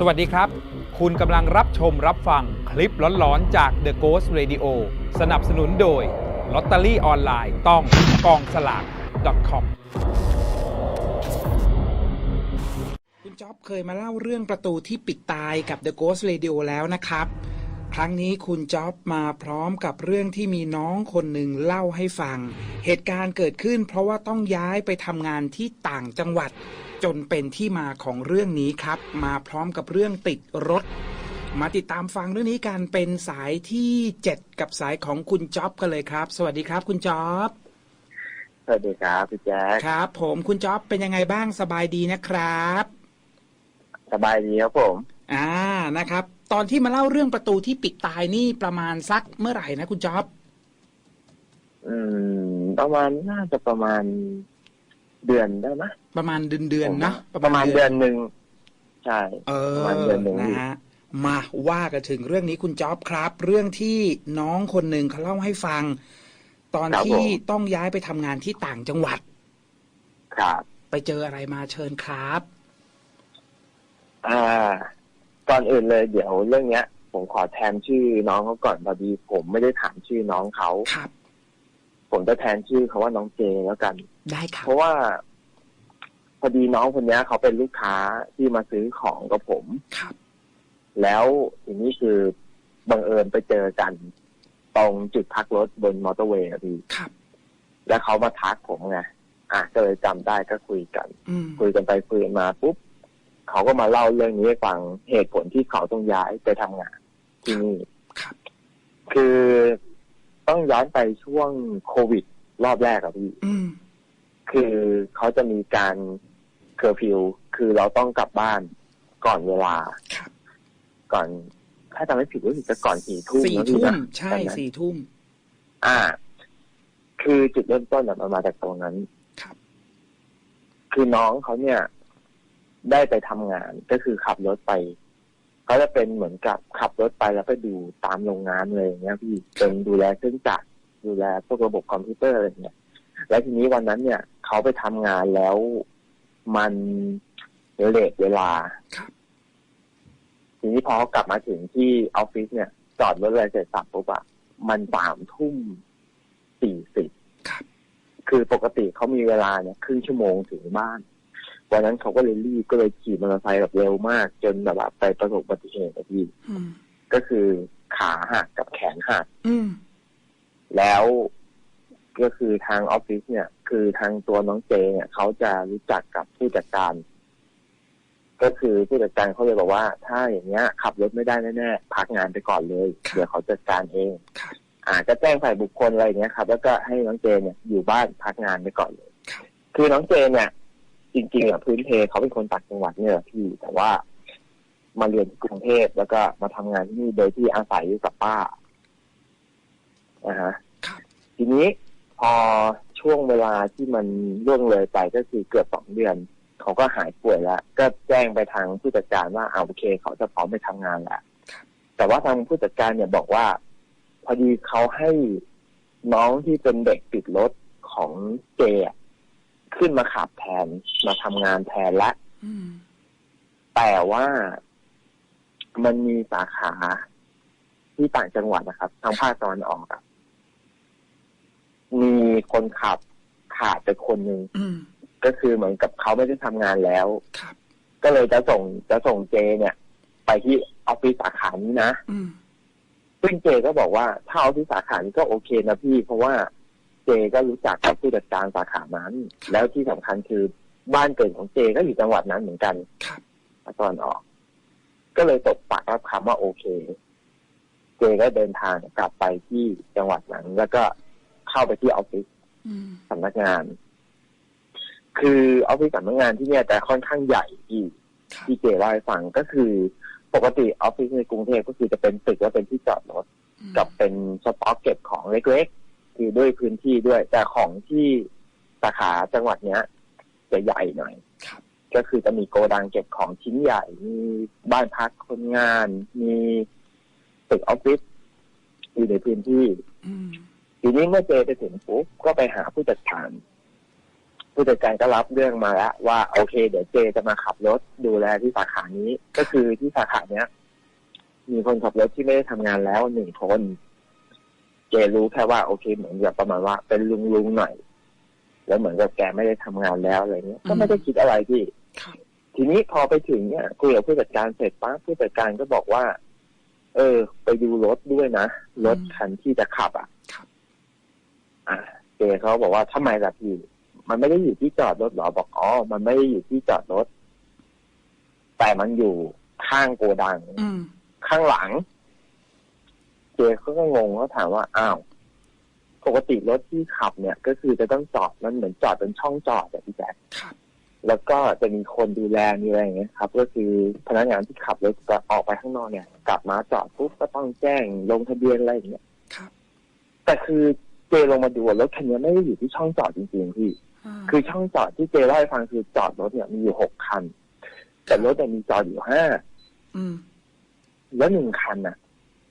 สวัสดีครับ คุณกำลังรับชมรับฟังคลิปหลอนๆ จาก The Ghost Radio สนับสนุนโดยลอตเตอรี่ออนไลน์ต้องกองสลาก .com คุณจ๊อบเคยมาเล่าเรื่องประตูที่ปิดตายกับ The Ghost Radio แล้วนะครับ ครั้งนี้คุณจ๊อบมาพร้อมกับเรื่องที่มีน้องคนหนึ่งเล่าให้ฟัง เหตุการณ์เกิดขึ้นเพราะว่าต้องย้ายไปทำงานที่ต่างจังหวัด จนเป็นที่มาของเรื่องนี้ครับ มาพร้อมกับเรื่องติดรถ มาติดตามฟังเรื่องนี้กันเป็นสายที่ 7 กับสายของคุณจ๊อบกันเลยครับ สวัสดีครับคุณจ๊อบสวัสดีครับพี่แจ๊คครับ ผมคุณจ๊อบเป็นยังไงบ้างสบายดีนะครับ สบายดีครับผม อ่านะครับ ตอนที่มาเล่าเรื่องประตูที่ปิดตายนี่ประมาณสักเมื่อไหร่นะคุณจ๊อบ อืม ประมาณน่าจะประมาณ เดือนได้ไหมประมาณเดือนเดือนๆนะประมาณเดือนหนึ่งใช่เออประมาณเดือนหนึ่งนะฮะมาว่ากันถึงเรื่องนี้คุณจ๊อบครับ เรื่องที่น้องคนหนึ่งเขาเล่าให้ฟัง ตอนที่ต้องย้ายไปทำงานที่ต่างจังหวัด ครับ ไปเจออะไรมาเชิญครับ อ่าก่อนอื่นเลยเดี๋ยวเรื่องเนี้ย ผมขอแทนชื่อน้องเขาก่อนพอดี ผมไม่ได้ถามชื่อน้องเขาครับ ผมจะแทนชื่อเขาว่าน้องเจแล้วกัน ได้ครัเพบราะว่า พอดีน้องคนเนี้ยเขาเป็นลูกค้าที่มาซื้อของกับผมครับ แล้วทีนี้คือบังเอิญไปเจอกัน ตรงจุดพักรถบนมอเตอร์เวย์อะพี่ครับ แล้วเขามาทักผมไงอะก็เลยจำได้ก็คุยกันอืมคุยกันไปคุยกันมาปุ๊บเขาก็มาเล่าเรื่องนี้ให้ฟังเหตุผลที่เขาต้องย้ายไปทำงานที่นี่ครับคือ ต้องย้อนไปช่วงโควิด รอบแรกอะพี่อืมคือเขาจะมีการเคอร์ฟิว คือเราต้องกลับบ้านก่อนเวลาครับก่อน ถ้าจำไม่ผิดรู้สึกจะก่อนสี่ทุ่มสี่นะพี่ทุ่มนะใช่ตอนนั้นสี่ทุ่มอ่า คือจุดเริ่มต้นอะมันมาจากตรงนั้นครับ คือน้องเขาเนี่ย ได้ไปทำงานก็คือขับรถไป เขาจะเป็นเหมือนกับขับรถไปแล้วไปดูตามโรงงานเลยอย่างเงี้ยพี่เป็นดูแลเครื่องจักรดูแลพวกระบบคอมพิวเตอร์อะไรเงี้ยแล้วทีนี้วันนั้นเนี่ยเขาไปทำงานแล้วมันเลทเวลาครับทีนี้พอเขากลับมาถึงที่ออฟฟิศเนี่ย จอดรถอะไรเสร็จสับปุ๊บอะมันสามทุ่มสี่สิบครับคือปกติเขามีเวลาเนี่ยครึ่งชั่วโมงถึงบ้าน วันนั้นเขาก็เลยรีบก็เลยขี่มอเตอร์ไซค์แบบเร็วมาก จนแบบว่าไปประสบอุบัติเหตุอะพี่อืมก็คือขาหักกับแขนหักอืมแล้วก็คือทางออฟฟิศเนี่ย คือทางตัวน้องเจเนี่ยเขาจะรู้จักกับผู้จัดการ ก็คือผู้จัดการเขาเลยบอกว่า ถ้าอย่างเงี้ย ขับรถไม่ได้แน่ๆพักงานไปก่อนเลยครับเดี๋ยวเขาจัดการเองครับอ่าจะแจ้งฝ่ายบุคคลอะไรอย่างเงี้ยครับ แล้วก็ให้น้องเจเนี่ยอยู่บ้านพักงานไปก่อนเลยครับคือน้องเจเนี่ย จริงๆอะพื้นเพเขาเป็นคนต่างจังหวัดเนี่ยแหละพี่แต่ว่ามาเรียนที่กรุงเทพแล้วก็มาทำงานที่นี่โดยที่อาศัยอยู่กับป้านะฮะครับทีนี้พอช่วงเวลาที่มันล่วงเลยไปก็คือเกือบสองเดือน เขาก็หายป่วยแล้ว ก็แจ้งไปทางผู้จัดการว่าอ่าโอเค เขาจะพร้อมไปทำงานแล้วครับแต่ว่าทางผู้จัดการเนี่ยบอกว่า พอดีเขาให้น้องที่เป็นเด็กติดรถของเจอะ ขึ้นมาขับแทนมาทำงานแทนละอืมแต่ว่ามันมีสาขาที่ต่างจังหวัดนะครับ ทางภาคตะวันออกอะมีคนขับขาดไปคนหนึ่งอืมก็คือเหมือนกับเขาไม่ได้ทำงานแล้วครับก็เลยจะส่งจะส่งเจเนี่ย ไปที่ออฟฟิศสาขานี้นะอืมซึ่งเจก็บอกว่าถ้าออฟฟิศสาขานี้ก็โอเคนะพี่ เพราะว่า เจก็รู้จักกับผู้จัดการสาขานั้น แล้วที่สำคัญคือบ้านเกิดของเจก็อยู่จังหวัดนั้นเหมือนกันครับภาคตะวันออก ก็เลยตกปากรับคำว่าโอเค เจก็เดินทางกลับไปที่จังหวัดนั้น แล้วก็เข้าไปที่ออฟฟิศอืมสำนักงาน คือออฟฟิศสำนักงานที่เนี่ยแต่ค่อนข้างใหญ่ที่ครับที่เจเล่าให้ฟังก็คือ ปกติออฟฟิศในกรุงเทพก็คือจะเป็นตึกแล้วเป็นที่จอดรถกับเป็นสต็อกเก็บของเล็กๆ คือด้วยพื้นที่ด้วย แต่ของที่สาขาจังหวัดเนี้ยจะใหญ่หน่อยครับก็คือจะมีโกดังเก็บของชิ้นใหญ่ มีบ้านพักคนงาน มีตึกออฟฟิศอยู่ในพื้นที่อืมทีนี้เมื่อเจไปถึงปุ๊บก็ไปหาผู้จัดการ ผู้จัดการก็รับเรื่องมาแล้ว ว่าโอเค เดี๋ยวเจจะมาขับรถดูแลที่สาขานี้ ก็คือที่สาขาเนี้ย มีคนขับรถที่ไม่ได้ทำงานแล้วหนึ่งคน เจรู้แค่ว่าโอเคเหมือนกับประมาณว่าเป็นลุงลุงๆหน่อย แล้วเหมือนกับแกไม่ได้ทำงานแล้วอะไรเงี้ยก็ไม่ได้คิดอะไรพี่ครับทีนี้พอไปถึงเนี่ยคุยกับผู้จัดการเสร็จปั๊บผู้จัดการก็บอกว่า เออ ไปดูรถด้วยนะรถคันที่จะขับอะครับอ่าเจเขาบอกว่าทำไมล่ะพี่มันไม่ได้อยู่ที่จอดรถหรอบอกอ๋อมันไม่ได้อยู่ที่จอดรถ แต่มันอยู่ข้างโกดังอืมข้างหลัง เจเขาก็งงเขาถามว่าอ้าวปกติรถที่ขับเนี่ยก็คือจะต้องจอดมันเหมือนจอดเป็นช่องจอดอะพี่แจ๊คครับแล้วก็จะมีคนดูแลมีอะไรอย่างเงี้ยครับ ก็คือพนักงานที่ขับรถจะออกไปข้างนอกเนี่ย กลับมาจอดปุ๊บก็ต้องแจ้งลงทะเบียนอะไรอย่างเงี้ยครับแต่คือเจลงมาดูรถคันนี้ไม่ได้อยู่ที่ช่องจอดจริงๆพี่ คือช่องจอดที่เจเล่าให้ฟังคือจอดรถเนี่ยมีอยู่หกคัน แต่รถเนี่ยมีจอดอยู่ห้าอืมแล้วหนึ่งคันน่ะ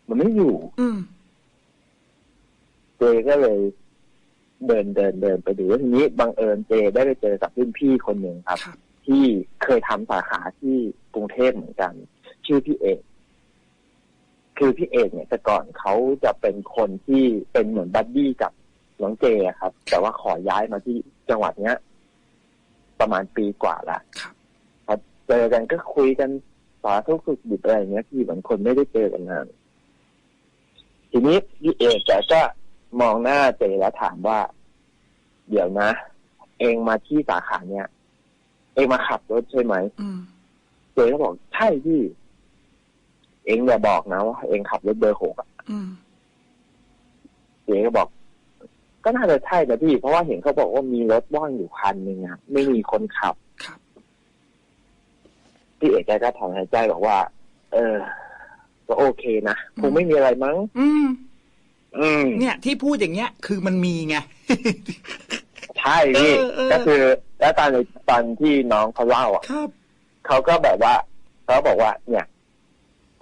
มันไม่อยู่ อืมเจก็เลยเดินเดินเดินไปดูแล้วทีนี้บังเอิญเจได้ไปเจอกับรุ่นพี่คนหนึ่งครับ ครับ ที่เคยทำสาขาที่กรุงเทพเหมือนกัน ชื่อพี่เอก คือพี่เอกเนี่ยแต่ก่อนเขาจะเป็นคนที่เป็นเหมือนบัดดี้กับน้องเจอะครับ แต่ว่าขอย้ายมาที่จังหวัดเนี้ย ประมาณปีกว่าละครับ พอเจอกันก็คุยกันสาธุสุขดิบอะไรอย่างเงี้ยที่เหมือนคนไม่ได้เจอกันนาน ทีนี้พี่เอกแกก็มองหน้าเจแล้วถามว่า เดี๋ยวนะ เองมาที่สาขาเนี้ยเองมาขับรถใช่ไหมอืมเจก็บอกใช่พี่ เองอย่าบอกนะว่าเองขับรถเบอร์หกอะอืมเจก็บอก ก็น่าจะใช่นะพี่ เพราะว่าเห็นเขาบอกว่ามีรถว่างอยู่คันหนึ่งอะไม่มีคนขับครับพี่เอกแกก็ถอนหายใจบอกว่า เออ ก็โอเคนะคงไม่มีอะไรมั้ง อืม อืม เนี่ยที่พูดอย่างเงี้ย คือมันมีไงใช่พี่เออเออก็คือ แล้วตอนตอนที่น้องเขาเล่าอะครับเขาก็แบบว่าเขาบอกว่า เนี่ย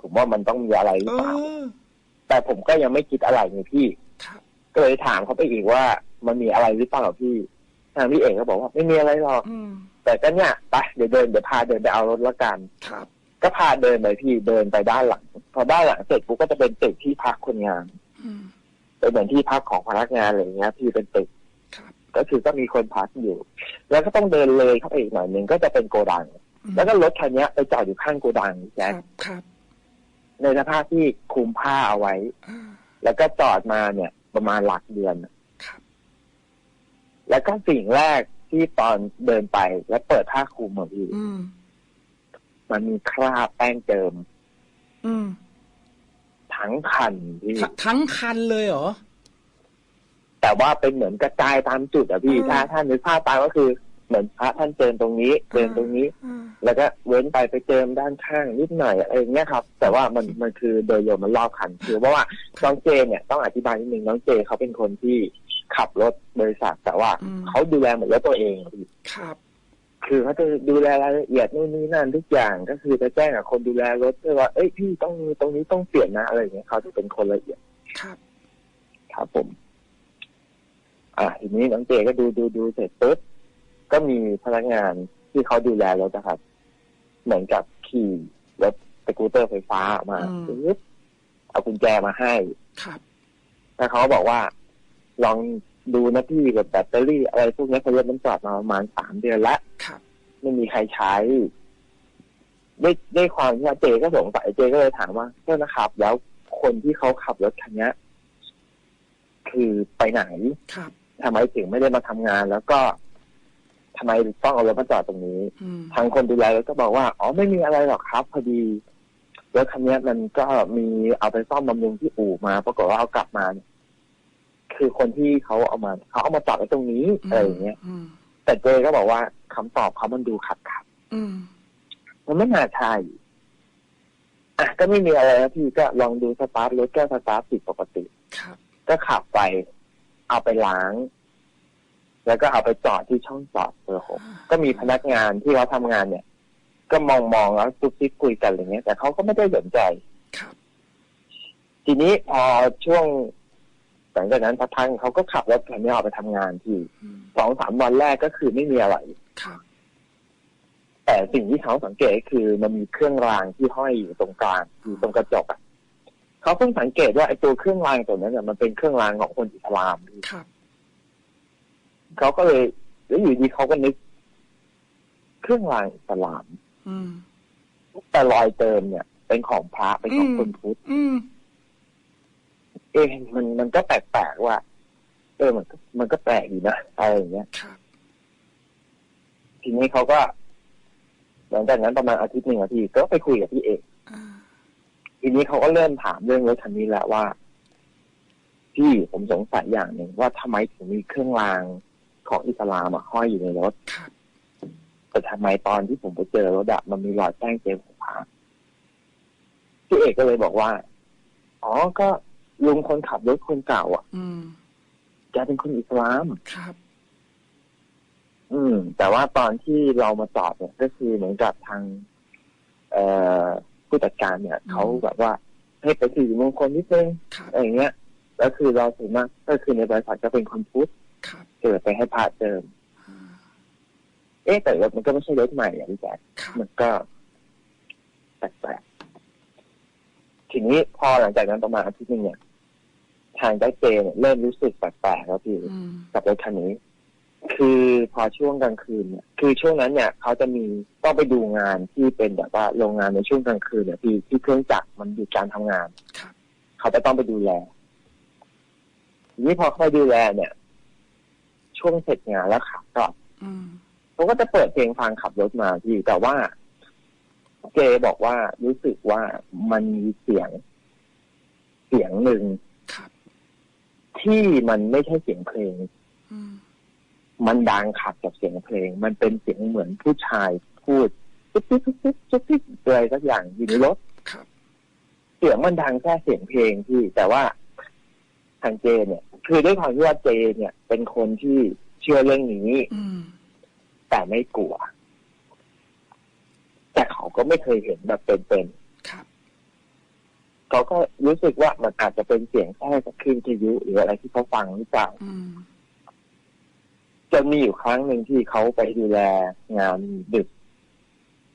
ผมว่ามันต้องมีอะไรหรืเออเปล่าอแต่ผมก็ยังไม่คิดอะไรไงพี่ครับก็เลยถามเขาไปอีกว่ามันมีอะไรหรือเปล่าพี่ทางพี่เอกก็บอกว่าไม่มีอะไรหรอกอืมแต่ก็เนี่ยไปเดี๋ยวเดินเดี๋ยวพาเดินไปเอารถละกันครับ ก็พาเดินไปพี่เดินไปด้านหลัง พอด้านหลังเสร็จปุ๊บก็จะเป็นตึกที่พักคนงานอืมเป็นเหมือนที่พักของพนักงานอะไรอย่างเงี้ย พี่เป็นตึกครับก็คือก็มีคนพักอยู่ แล้วก็ต้องเดินเลยเข้าไปอีกหน่อยหนึ่งก็จะเป็นโกดัง แล้วก็รถคันเนี้ยไปจอดอยู่ข้างโกดังคแจ็รัคบครับในสภาพที่คลุมผ้าเอาไว้อ่าแล้วก็จอดมาเนี่ย ประมาณหลักเดือนครับแล้วก็สิ่งแรกที่ตอนเดินไปแล้วเปิดผ้าคลุมของพี่อืม มันมีคราบแป้งเจิม อืม ทั้งคันพี่ททั้งคันเลยเหรอ แต่ว่าเป็นเหมือนกระจายตามจุดอะพี่อืมถ้าท่านนึกภาพตามก็คือ เหมือนพระท่านเจิมตรงนี้เจิมตรงนี้อ่าแล้วก็เว้นไปไปเจิมด้านข้างนิดหน่อยอะไรอย่างเงี้ยครับ แต่ว่ามันมันคือโดยรวมมันรอบคัน คือเพราะว่าน้องเจเนี่ยต้องอธิบายนิดนึงน้องเจเขาเป็นคนที่ขับรถบริษัทแต่ว่าเขาดูแลเหมือนรถตัวเองอะพี่ครับ คือเขาจะดูแลรายละเอียดนู่นนี่นั่นทุกอย่างก็คือจะแจ้งกับคนดูแลรถด้วยว่าเอ้ยพี่ต้องตรงนี้ต้องเปลี่ยนนะอะไรอย่างเงี้ยเขาจะเป็นคนละเอียดครับครับผม อ่าทีนี้น้องเจก็ดูดูดูเสร็จปุ๊บก็มีพนักงานที่เขาดูแลรถนะครับ เหมือนกับขี่รถสกูตเตอร์ไฟฟ้ามาอืมปึ๊บเอากุญแจมาให้ครับแล้วเขาบอกว่า ลองดูนะพี่กับแบตเตอรี่อะไรพวกนี้เขารถมันจอดมาประมาณสามเดือนละครับ ไม่มีใครใช้ด้วยด้วยความที่ว่าเจก็สงสัยเจก็เลยถามว่าเจ้านะครับ แล้วคนที่เขาขับรถคันเนี้ยคือไปไหนครับทำไมถึงไม่ได้มาทำงาน แล้วก็ทำไมต้องเอารถมาจอดตรงนี้อืมทางคนดูแลรถก็บอกว่า อ๋อไม่มีอะไรหรอกครับ พอดีรถคันนี้มันก็มีเอาไปซ่อมบำรุงที่อู่มา ปรากฏว่าเอากลับมาเนี่ยคือคนที่เขาเอามาเขาเอามาจอดไว้ตรงนี้อะไรอย่างเงี้ยอืมแต่เจก็บอกว่า คำตอบเขามันดูขัดขัดอืมๆมันไม่น่าใช่อะก็ไม่มีอะไรนะพี่ก็ลองดูสตาร์ทรถแก้สตาร์ทติดปกติครับก็ขับไป เอาไปล้าง แล้วก็เอาไปจอดที่ช่องจอดเบอร์หกก็มีพนักงานที่เขาทำงานเนี่ย ก็มองมองๆแล้วซุบซิบคุยกันอะไรเงี้ยแต่เขาก็ไม่ได้สนใจครับทีนี้พอช่วงหลังจากนั้นพักพักเขาก็ขับรถคันนี้ออกไปทำงานที่อืมสองสามวันแรกก็คือไม่มีอะไร ครับ แต่สิ่งที่เขาสังเกตก็คือมันมีเครื่องรางที่ห้อยอยู่ตรงกลางอยู่ตรงกระจกอะเขาเพิ่งสังเกตว่าไอ้ตัวเครื่องรางตัวนั้นเนี่ยมันเป็นเครื่องรางของคนอิสลามพี่ครับเขาก็เลยแล้วอยู่ดีเขาก็นึก เครื่องรางอิสลาม อืมแต่รอยเติมเนี่ย เป็นของพระเป็นของอืมคนพุทธอืมเอ๊ะมันมันก็แปลกๆว่าเออมันก็มันก็แปลกดีนะอะไรอย่างเงี้ยครับ ทีนี้เขาก็ หลังจากนั้นประมาณอาทิตย์หนึ่งอาทิตย์ก็ไปคุยกับพี่เอกอ่าทีนี้เขาก็เริ่มถามเรื่องรถคันนี้แหละว่า พี่ผมสงสัยอย่างหนึ่งว่าทำไมถึงมีเครื่องรางของอิสลามอะห้อยอยู่ในรถครับแต่ทำไมตอนที่ผมไปเจอรถอะมันมีรอยแป้งเจลของพระพี่เอกก็เลยบอกว่า อ๋อก็ลุงคนขับรถคนเก่า อะ อืมแกเป็นคนอิสลามครับ อืม แต่ว่าตอนที่เรามาจอดเนี่ยก็คือเหมือนกับทาง เอ่อผู้จัดการเนี่ยอืมเขาแบบว่าให้ไปถือมงคลนิดนึงครับอะไรอย่างเงี้ยแล้วคือเราถือมากก็คือในบริษัทก็เป็นคนพุทธครับเกิดไปให้พระเจิมอ่าเอ๊ะแต่รถมันก็ไม่ใช่รถใหม่อะพี่แจ๊คครับมันก็แปลกๆทีนี้พอหลังจากนั้นประมาณอาทิตย์หนึงเนี่ยทางได้เจเนี่ยเริ่มรู้สึกแปลกๆแล้วพี่อืมกับรถคันนี้ คือพอช่วงกลางคืนเนี่ยคือช่วงนั้นเนี่ยเขาจะมีต้องไปดูงานที่เป็นแบบว่าโรงงานในช่วงกลางคืนเนี่ยพี่ที่เครื่องจักรมันหยุดการทำงานครับ เขาจะต้องไปดูแลทีนี้พอเขาไปดูแลเนี่ย ช่วงเสร็จงานแล้วขับกลับอืมเขาก็จะเปิดเพลงฟังขับรถมาพี่แต่ว่า เจบอกว่ารู้สึกว่ามันมีเสียง เสียงหนึ่งครับ ที่มันไม่ใช่เสียงเพลง อืม มันดังขัดกับเสียงเพลง มันเป็นเสียงเหมือนผู้ชายพูดจุ๊บจิ๊บจุ๊บจิ๊บจุ๊บจิ๊บอะไรสักอย่างอยู่ในรถครับเสียงมันดังแค่เสียงเพลงพี่แต่ว่าทางเจเนี่ย คือด้วยความที่ว่าเจเนี่ย เป็นคนที่เชื่อเรื่องนี้อืมแต่ไม่กลัว แต่เขาก็ไม่เคยเห็นแบบเป็นครับๆเขาก็รู้สึกว่ามันอาจจะเป็นเสียงแค่จากคลื่นวิทยุหรืออะไรที่เขาฟังหรือเปล่าอืม จนมีอยู่ครั้งหนึ่งที่เขาไปดูแลงานดึก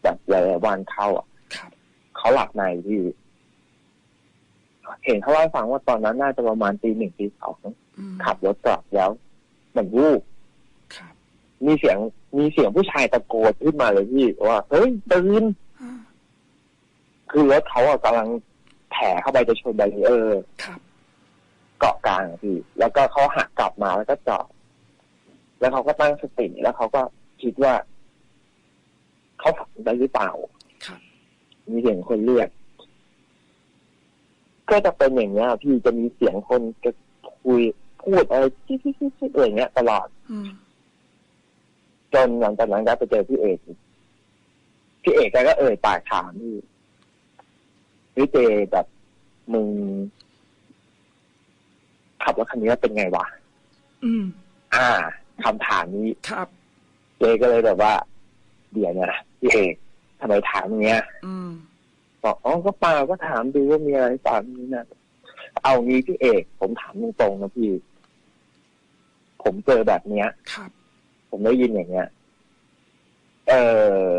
แบบหลายๆวันเข้าอะครับเขาหลับในที่เห็นเขาเล่าให้ฟังว่าตอนนั้นน่าจะประมาณตีหนึ่งตีสองอืมขับรถกลับแล้วมันวูบครับมีเสียงมีเสียงผู้ชายตะโกนขึ้นมาเลยพี่ว่าเฮ้ยตื่นอ่าคือรถเขาอะกำลังแถเข้าไปจะชนแบรีเออร์ครับเกาะกลางอะพี่แล้วก็เขาหักกลับมาแล้วก็จอด แล้วเขาก็ตั้งสติแล้วเขาก็คิดว่า เขาฝันได้หรือเปล่าครับมีเสียงคนเรียก ก็จะเป็นอย่างเงี้ยพี่จะมีเสียงคนจะคุยพูดอะไรที่ที่ที่ที่อะไรเงี้ยตลอดอืมจนหลังจากนั้นได้ไปเจอพี่เอกพี่เอกแกก็เอ่ยปากถามพี่พี่เจแบบมึงขับรถคันนี้เป็นไงวะ อืม อ่า คำถามนี้ครับเจก็เลยแบบว่า เดี๋ยวนะพี่เอกทำไมถามอย่างเงี้ยอืมบอกอ๋อก็เปล่าก็ถามดูว่ามีอะไรตามนี้นะเอางี้พี่เอก ผมถามตรงๆนะพี่ ผมเจอแบบเนี้ยครับผมได้ยินอย่างเงี้ย เออ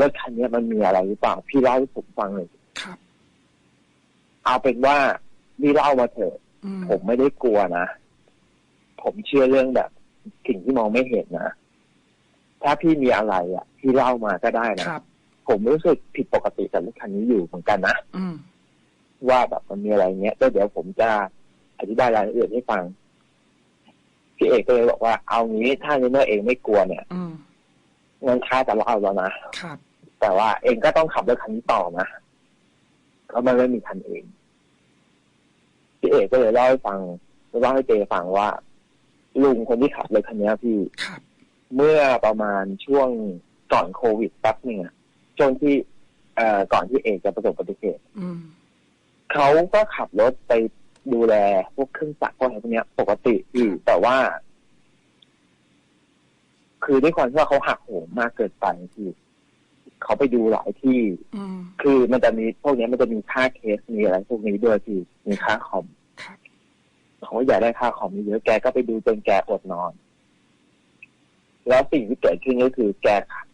รถคันเนี้ยมันมีอะไรหรือเปล่า พี่เล่าให้ผมฟังหน่อยครับ เอาเป็นว่าพี่เล่ามาเถอะอืมผมไม่ได้กลัวนะ ผมเชื่อเรื่องแบบ สิ่งที่มองไม่เห็นนะ ถ้าพี่มีอะไรอะ พี่เล่ามาก็ได้นะครับผมรู้สึกผิดปกติกับรถคันนี้อยู่เหมือนกันนะอืมว่าแบบมันมีอะไรเงี้ยก็เดี๋ยวผมจะอธิบายรายละเอียดให้ฟัง พี่เอกก็เลยบอกว่า เอางี้ถ้าในเมื่อเองไม่กลัวเนี่ยอืมงั้นข้าจะเล่าแล้วนะครับแต่ว่าเองก็ต้องขับรถคันนี้ต่อนะเพราะมันไม่มีคันเองพี่เอกก็เลยเล่าให้ฟังเล่าให้เจฟังว่า ลุงคนที่ขับรถคันนี้พี่ครับเมื่อประมาณช่วงก่อนโควิดแป๊บหนึ่งอะช่วงที่เอ่อก่อนที่เอกจะประสบอุบัติเหตุอืมเขาก็ขับรถไปดูแลพวกเครื่องจักรพวกอะไรพวกเนี้ยปกติพี่แต่ว่า คือด้วยความที่ว่าเขาหักโหมมากเกินไปพี่เขาไปดูหลายที่อืมคือมันจะมีพวกเนี้ยมันจะมีค่าเคสมีอะไรพวกนี้ด้วยพี่มีค่าคอมครับ เขาอยากได้ค่าของเยอะแกก็ไปดูจนแกอดนอน แล้วสิ่งที่เกิดขึ้นก็คือแก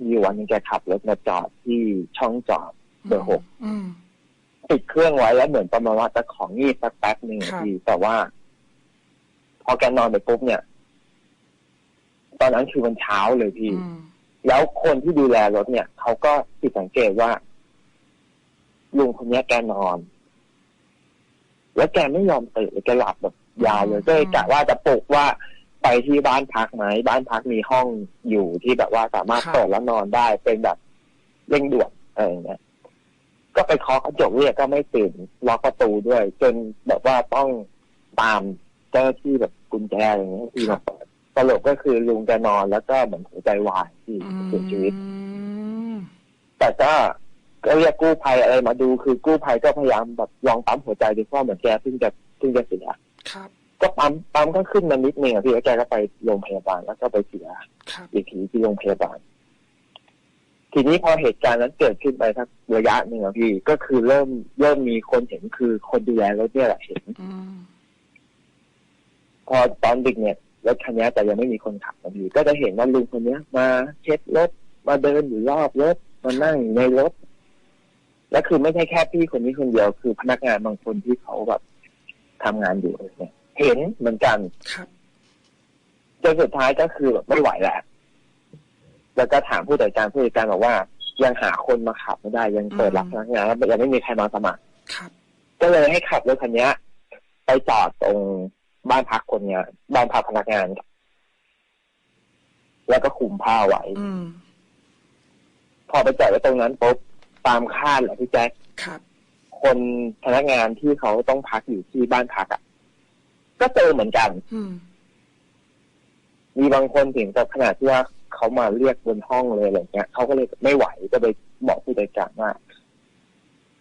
มีวันหนึงแกขับรถมาจอดที่ช่องจอดเบอร์หกอืมปิดเครื่องไว้แล้วเหมือนประมาณว่าจะของงีบสักแป๊บหนึ่งครับพี่แต่ว่า พอแกนอนไปปุ๊บเนี่ย ตอนนั้นคือมันเช้าเลยพี่อืมแล้วคนที่ดูแลรถเนี่ยเขาก็ผิดสังเกตว่าลุงคนเนี้ยแกนอน แล้วแกไม่ยอมตื่นเลยแกหลับแบบ ยาวเลยก็เลยกะว่าจะปลุกว่าไปที่บ้านพักไหมบ้านพักมีห้องอยู่ที่แบบว่าสามารถเปิดแล้วนอนได้เป็นแบบเร่งด่วนอะไรอย่างเงี้ยก็ไปเคาะกระจกเรียกก็ไม่ตื่นล็อกประตูด้วย จนแบบว่าต้องตามเจ้าหน้าที่แบบกุญแจอะไรอย่างเงี้ยที่มาเปิดสรุปก็คือลุงแกนอนแล้วก็เหมือนหัวใจวายที่เสียชีวิตอืมแต่ก็ก็เรียกกู้ภัยอะไรมาดูคือกู้ภัยก็พยายามแบบลองปั๊มหัวใจดูเพราะเหมือนแกเพิ่งจะเพิ่งจะเสีย ครับก็ปั๊มปั๊มก็ขึ้นมานิดนึงอะพี่แล้วแกก็ไปโรงพยาบาลแล้วก็ไปเสียครับอีกทีที่โรงพยาบาล ทีนี้พอเหตุการณ์นั้นเกิดขึ้นไปสักระยะหนึ่งอะพี่ก็คือเริ่มเริ่มมีคนเห็นคือคนดูแลรถเนี่ยแหละเห็นอืมพอตอนดึกเนี่ยรถคันนี้แต่ยังไม่มีคนขับนะพี่ก็จะเห็นว่าลุงคนเนี้ย มาเช็ดรถมาเดินอยู่รอบรถมานั่งอยู่ในรถและคือไม่ใช่แค่พี่คนนี้คนเดียว คือพนักงานบางคนที่เขาแบบ ทำงานอยู่เนี่ยเห็นเหมือนกันครับจนสุดท้ายก็คือแบบไม่ไหวแล้วแล้วก็ถามผู้จัดการผู้จัดการบอกว่า ยังหาคนมาขับไม่ได้ยังเปิดรับพนักงานแล้วยังไม่มีใครมาสมัครครับก็เลยให้ขับรถคันเนี้ยไปจอดตรงบ้านพักคนงานบ้านพักพนักงาน แล้วก็คุมผ้าไว้อืมพอไปจอดไว้ตรงนั้นปุ๊บตามคาดแหละพี่แจ๊ค ครับคนพนักงานที่เขาต้องพักอยู่ที่บ้านพักอะ ก็เจอเหมือนกันอืมมีบางคนถึงกับขนาดที่ว่าเขามาเรียกบนห้องเลยอะไรเงี้ยเขาก็เลยไม่ไหวก็ไปบอกผู้จัดการว่า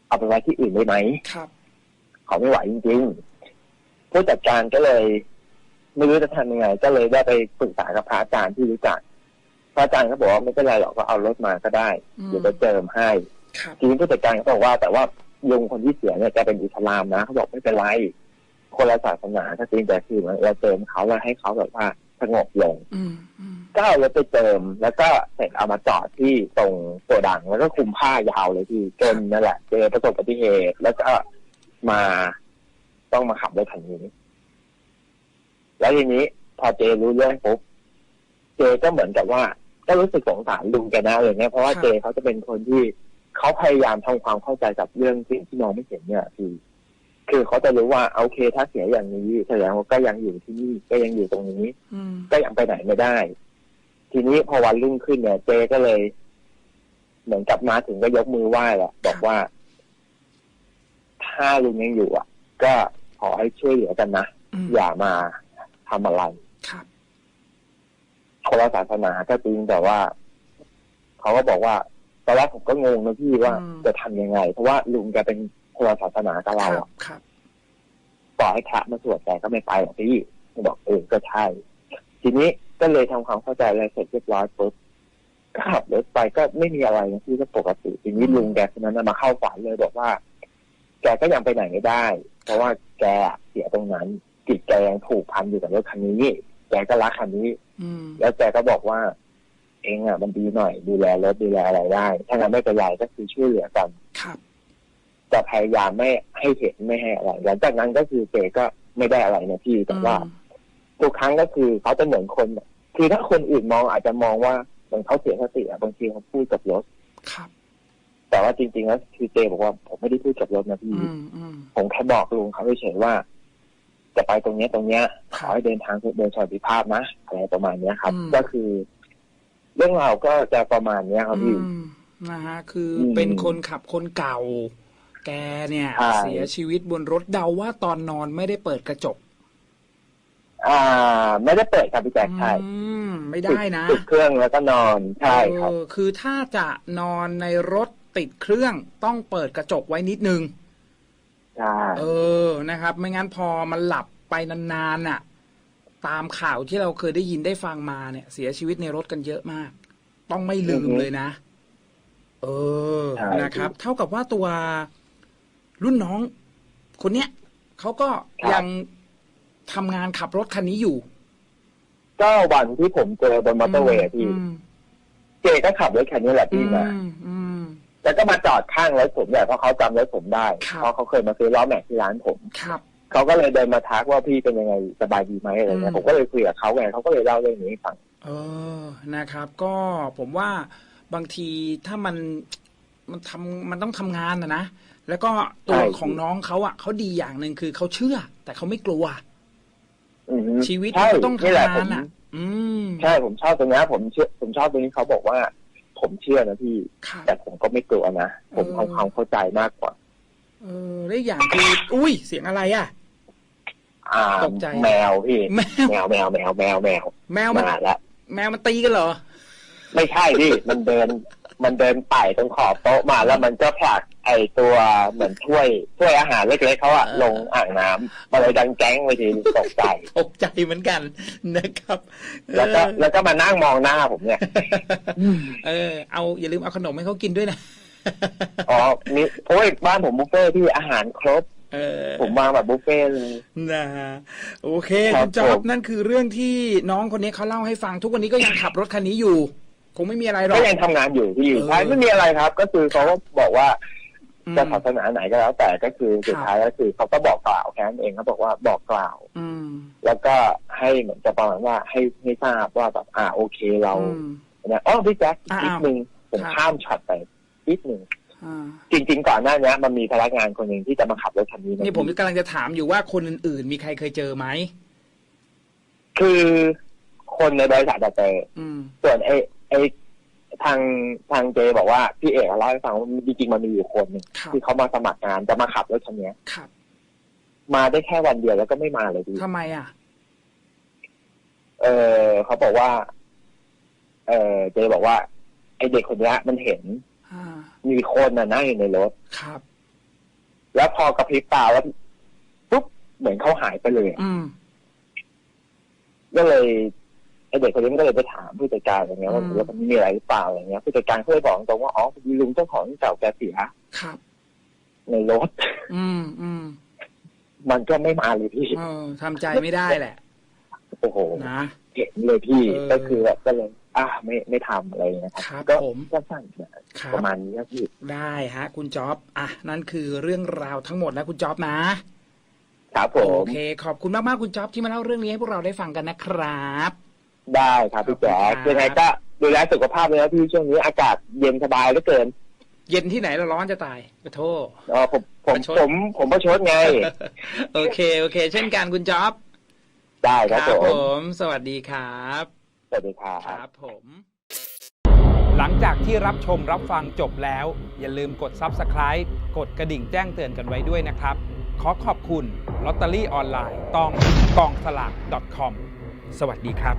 เอาไปไว้ที่อื่นได้ไหมครับเขาไม่ไหวจริงๆผู้จัดการก็เลยไม่รู้จะทำยังไง ก็เลยได้ไปปรึกษากับพระอาจารย์ที่รู้จักพระอาจารย์ก็บอกว่าไม่เป็นไรหรอกก็เอารถมาก็ได้อืมเดี๋ยวไปเจิมให้ครับทีนี้ผู้จัดการก็บอกว่า แต่ว่า ลุงคนที่เสียเนี่ยแกเป็นอิสลามนะเขาบอกไม่เป็นไร คนละศาสนาถ้าจริงแต่คือเราเจิมเขาแล้วให้เขาแบบว่าสงบลงอืมอืมก็เอารถไปเติม แล้วก็เสร็จเอามาจอดที่ตรงโกดังแล้วก็คุมผ้ายาวเลยที่จนนั่นแหละเจอประสบอุบัติเหตุแล้วก็มาต้องมาขับรถคันนี้ แล้วทีนี้ พอเจรู้เรื่องปุ๊บเจก็เหมือนกับว่า ก็รู้สึกสงสารลุงแกนะอะไรเงี้ยเพราะว่าเจเขาจะเป็นคนที่ เขาพยายามทำความเข้าใจกับเรื่องสิ่งที่มองไม่เห็นเนี่ยคือ คือเขาจะรู้ว่าโอเค ถ้าเสียอย่างนี้แสดงว่าก็ยังอยู่ที่นี่ก็ยังอยู่ตรงนี้อืมก็ยังไปไหนไม่ได้ ทีนี้พอวันรุ่งขึ้นเนี่ย เจก็เลย เหมือนกับมาถึงก็ยกมือไหว้แหละบอกว่า ถ้าลุงยังอยู่ อะ ก็ขอให้ช่วยเหลือกันนะอืมอย่ามาทำอะไรครับคนละศาสนาก็จริงแต่ว่า เขาก็บอกว่า ตอนแรกผมก็งงนะพี่ว่าอืม จะทำยังไง เพราะว่าลุงแกเป็นคนละศาสนากับคเรารับอะครับ ต่อให้พระมาสวดแกก็ไม่ไปหรอกพี่ผมบอกเออก็ใช่ ทีนี้ก็เลยทำความเข้าใจอะไรเสร็จเรียบร้อยปุ๊บก็ขับรถไปก็ไม่มีอะไรนะพี่ก็ปกติทีนี้อืม ลุงแกคนนั้นนะมาเข้าฝันเลยบอกว่า แกก็ยังไปไหนไม่ได้ เพราะว่าแกเสียตรงนั้นจิตแกยังผูกพันอยู่กับรถคันนี้แกก็รักคันนี้ อืมแล้วแกก็บอกว่า เองอะมันดีหน่อยดูแลรถดูแลอะไรได้ ถ้างั้นไม่เป็นไรก็คือช่วยเหลือกันครับจะพยายามไม่ให้เห็นไม่ให้อะไรหลังจากนั้นก็คือเจก็ไม่ได้อะไรนะพี่แต่ว่าอืมทุกครั้งก็คือเขาจะเหมือนคนแบบคือถ้าคนอื่นมองอาจจะมองว่าเหมือนเขาเสียสติอะบางทีเขาพูดกับรถครับ แต่ว่าจริงๆแล้วคือเจบอกว่าผมไม่ได้พูดกับรถนะพี่อืมอืมผมแค่บอกลุงเขาเฉยๆว่า จะไปตรงเนี้ยตรงเนี้ยคขรับอให้เดินทางโดยสวัสดิภาพนะอะไรประมาณเนี้ยครับอืมก็คือ เรื่องราวก็จะประมาณเนี้ยครับอืพี่มนะฮะคืออมเป็นคนขับคนเก่า แกเนี่ยใช่เสียชีวิตบนรถเดาว่าตอนนอนไม่ได้เปิดกระจก อ่า ไม่ได้เปิดครับพี่แจ๊คใช่อืมไม่ได้นะปิดเครื่องแล้วก็นอนใช่ครับเออคือถ้าจะนอนในรถติดเครื่องต้องเปิดกระจกไว้นิดนึงใช่เออนะครับ ไม่งั้นพอมันหลับไปนานๆน่ะ ตามข่าวที่เราเคยได้ยินได้ฟังมาเนี่ย เสียชีวิตในรถกันเยอะมาก ต้องไม่ลืมเลยนะ เออนะครับ เท่ากับว่าตัวรุ่นน้อง คนเนี้ยเขาก็ยังทำงานขับรถคันนี้อยู่ก็วันที่ผมเจอบนมอเตอร์เวย์พี่อืมเจก็ขับรถคันนี้แหละพี่มาอืมอืมแล้วก็มาจอดข้างรถผมเนี่ยเพราะเขาจำรถผมได้ครับเพราะเขาเคยมาซื้อล้อแม็กซ์ที่ร้านผมครับ เขาก็เลยเดินมาทักว่าพี่เป็นยังไงสบายดีไหมอะไรเงี้อืยมผมก็เลยคุยกับเขาไงเขาก็เลยเล่าเรื่องนี้ให้ฟังเออนะครับ ก็ผมว่าบางทีถ้ามันมันทำมันต้องทำงานนะนะแล้วก็ตัวใช่ของน้องเขาอะเขาดีอย่างหนึ่งคือเขาเชื่อ แต่เขาไม่กลัวอือฮึชีวิตใช่มันก็ต้องนี่แหทำละผงานมอะอืมใช่ผมชอบตรงนี้ผมเชื่อผมชอบตรงนี้เขาบอกว่า ผมเชื่อนะพี่ครับแต่ผมก็ไม่กลัวนะ ผมเออทำความเข้าใจมากกว่า เออแล้วอีกอย่างคืออุ้ยเสียงอะไรอะ อ่าตกใจแมวพี่แมวแมวแมวแมวแมวแมวแมวมันมาแล้วแมวมันตีกันเหรอ ไม่ใช่พี่มันเดิน มันเดินไต่ตรงขอบโต๊ะมาแล้วมันก็ผลักไอตัวเหมือนถ้วยถ้วยอาหารเล็กๆเขาอะเออลงอ่างน้ำมันเลยดังแจ้งไปทีตกใจตกใจเหมือนกันนะครับ แล้วก็เออแล้วก็มานั่งมองหน้าผมเนี่ย เออ เอาอย่าลืมเอาขนมให้เขากินด้วยนะอ๋อนี่โอ้ยบ้านผมบุฟเฟ่ต์พี่อาหารครบเออ ผมมาแบบบุฟเฟ่ต์เลยนะฮะโอเคครับคุณจ๊อบผมนั่นคือเรื่องที่น้องคนนี้เขาเล่าให้ฟังทุกวันนี้ก็ยังขับรถคันนี้อยู่ คงไม่มีอะไรหรอกก็ยังทำงานอยู่พี่เออใช่ไม่มีอะไรครับ ก็คือเขาก็บอกว่าอืมจะศาสนาไหนก็แล้ว แต่ก็คือสุดครับท้ายก็คือเขาก็บอกกล่าวแค่นั้นเองเขาบอกว่าบอกกล่าว อืมแล้วก็ให้เหมือนจะประมาณว่าให้ให้ทราบว่าแบบอ่าโอเคเราอืมนะอ๋อพี่แจ็คอ้าวนิดนึงผมครับข้ามช็อตไปนิดนึงอ่า จริงๆก่อนหน้านี้มันมีพนักงานคนหนึ่งที่จะมาขับรถคันนี้ะนี่ผมกำลังจะถามอยู่ว่าคนอื่นๆ มีใครเคยเจอไหม คือคนในบริษัทอะเจออืมส่วนไอ้ไอ้ทางทางเจบอกว่าพี่เอกเล่าให้ฟังว่าจริงๆมันมีอยู่คนหนึ่งครับที่เขามาสมัครงานจะมาขับรถคันนี้ครับ มาได้แค่วันเดียวแล้วก็ไม่มาเลยดีทำไมอะ เออเขาบอกว่า เออเจบอกว่า ไอ้เด็กคนนี้มันเห็นอ่า มีมีคนน่ะนั่งอยู่ในรถครับ แล้วพอกระพริบตาแล้วปุ๊บเหมือนเขาหายไปเลยอะอืมก็เลยไอ้เด็กคนนี้มันก็เลยไปถามผู้จัดการอย่างเงี้ยว่าอืมแล้วมันมีอะไรหรือเปล่าอย่างเงี้ยผู้จัดการก็เลยบอกตรงว่าอ๋อพอดีลุงเจ้าของเก่าแกเสียครับในรถ อืมอืมมันก็ไม่มาเลยพี่เออทำใจไม่ได้แหละ โอ้โหนะเห็นเลยพี่เออก็คือแบบก็เลย อ่าไม่ไม่ทำอะไรนะคครัรับบก็ผมสั้นๆเนี่ยครัประบมาณนี้ครับพี่ได้ฮะ คุณจ๊อบอะนั่นคือเรื่องราวทั้งหมดนะคุณจ๊อบนะครับผโอมเค ขอบคุณมากๆคุณจ๊อบที่มาเล่าเรื่องนี้ให้พวกเราได้ฟังกันนะครับ ได้ครับพี่แจ๊ขอบคคุณครับยังไงก็ดูแลสุขภาพเลยนะพี่ช่วงนี้อากาศเย็นสบายเหลือเกิน เย็นที่ไหนเราร้อนจะตายขอโทษอ๋อผมผมประชดผมผมประชดไง โอเค โอเค เช่นกันคุณจ๊อบได้ครับผผมมสวัสดีครับส วัสดีครัครับบผม หลังจากที่รับชมรับฟังจบแล้ว อย่าลืมกด Subscribe กดกระดิ่งแจ้งเตือนกันไว้ด้วยนะครับ ขอขอบคุณลอตเตอรี่ออนไลน์ต้องกองสลาก .com สวัสดีครับ